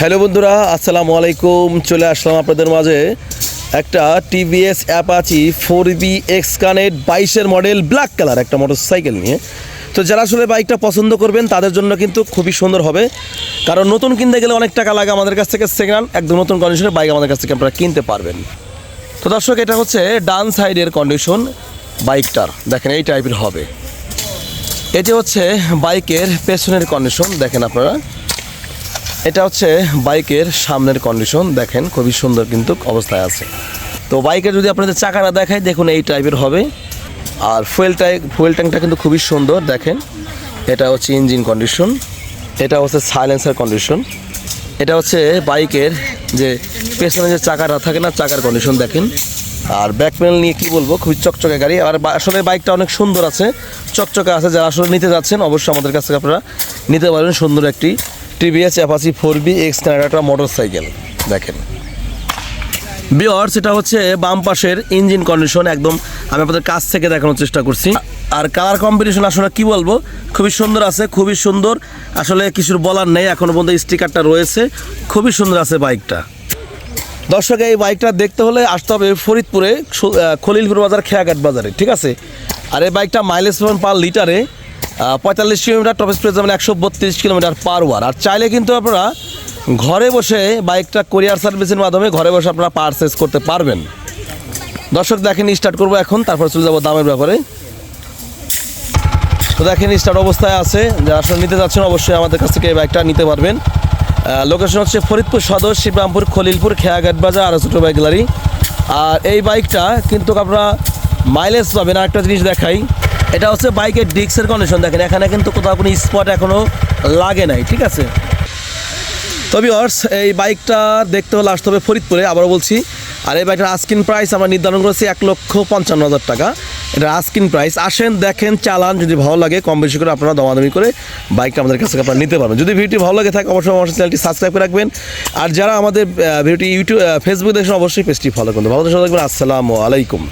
Hello বন্ধুরা, আসসালামু আলাইকুম। চলে আসলাম আপনাদের মাঝে। একটা টিভিএস অ্যাপ অ্যাপাচি ফোর বি এক্স কানেট বাইশের মডেল ব্ল্যাক কালার একটা মোটর সাইকেল নিয়ে। তো যারা আসলে বাইকটা পছন্দ করবেন, তাদের জন্য কিন্তু খুবই সুন্দর হবে। কারণ নতুন কিনতে গেলে অনেক টাকা লাগে আমাদের কাছ থেকে সেকেন্ড একদম নতুন কন্ডিশনের বাইক আমাদের কাছ থেকে আপনারা কিনতে পারবেন। তো দর্শক, এটা হচ্ছে ডান সাইডের কন্ডিশন বাইকটার। দেখেন, এই টাইপের হবে। এটি হচ্ছে বাইকের পেছনের কন্ডিশন দেখেন আপনারা। এটা হচ্ছে বাইকের সামনের কন্ডিশন দেখেন খুবই সুন্দর কিন্তু অবস্থায় আছে। তো বাইকের যদি আপনাদের চাকাটা দেখায় দেখুন এই টাইপের হবে। আর ফুয়েল ট্যাঙ্ক ফুয়েল ট্যাঙ্কটা কিন্তু খুবই সুন্দর, দেখেন। এটা হচ্ছে ইঞ্জিন কন্ডিশন এটা হচ্ছে সাইলেন্সার কন্ডিশন এটা হচ্ছে বাইকের যে পেছনে যে চাকাটা থাকে না, চাকার কন্ডিশন দেখেন। আর ব্যাক প্যানেল নিয়ে কি বলব, খুবই চকচকে গাড়ি। আর আসলে বাইকটা অনেক সুন্দর আছে, চকচকে আছে, যারা আসলে নিতে যাচ্ছেন, অবশ্যই আমাদের কাছ থেকে আপনারা নিতে পারবেন সুন্দর একটি TVS Apache four B X কানাডাটা motor cycle দেখেন। বিয়ার্স, এটা হচ্ছে বাম পাশের ইঞ্জিন কন্ডিশন, একদম আমি আপনাদের কাছ থেকে দেখানোর চেষ্টা করছি। আর কালার কম্বিনেশন আসলে কি বলব? খুবই সুন্দর আছে, খুবই সুন্দর। আসলে কিছুর বলার নেই, এখনও পর্যন্ত স্টিকারটা রয়েছে। খুবই সুন্দর আছে বাইকটা। দর্শক, এই বাইকটা দেখতে হলে আসতে হবে ফরিদপুরে খলিলপুর বাজার, খেয়াঘাট বাজারে, ঠিক আছে? আর এই বাইকটা মাইলেজ পাবেন পার লিটারে পঁয়তাল্লিশ কিলোমিটার টপ স্পিড যাবেন একশো বত্রিশ কিলোমিটার পার ওয়ার আর চাইলে কিন্তু আপনারা ঘরে বসে বাইকটা কোরিয়ার সার্ভিসের মাধ্যমে ঘরে বসে আপনারা পারচেস করতে পারবেন। দর্শক, দেখেন স্টার্ট করব এখন, তারপর চলে যাব দামের ব্যাপারে। তো দেখেন স্টার্ট অবস্থায় আছে, যারা আসলে নিতে যাচ্ছেন অবশ্যই আমাদের কাছ থেকে এই বাইকটা নিতে পারবেন। লোকেশন হচ্ছে ফরিদপুর সদর, শিবরামপুর, খলিলপুর, খেয়াঘাট বাজার আর ছোটো বাইক গ্যালারি আর এই বাইকটা কিন্তু আপনারা মাইলেজ পাবেন। আর একটা জিনিস দেখাই এটা হচ্ছে বাইকের ডিক্সের কন্ডিশন দেখেন, এখানে কিন্তু কোথাও কোনো স্পট এখনও লাগে নাই, ঠিক আছে? তবে অর্স এই বাইকটা দেখতে হলে আসতে হবে ফরিদপুরে, আবারও বলছি। আর এই বাইকটার আস্কিন প্রাইস আমরা নির্ধারণ করেছি এক লক্ষ পঞ্চান্ন হাজার টাকা। এটা আস্কিন প্রাইস আসেন, দেখেন, চালান, যদি ভালো লাগে, কম বেশি করে আপনারা দমাদমি করে বাইকটা আমাদের কাছ আপনারা নিতে পারবেন। যদি ভিডিওটি ভালো লাগে থাকে, অবশ্যই আমার চ্যানেলটি সাবস্ক্রাইব করে রাখবেন। আর যারা আমাদের ভিডিওটি ইউটিউব ফেসবুক দেখেন, অবশ্যই পেজটি ফলো করবেন ভালো থাকবেন, আসসালামু আলাইকুম।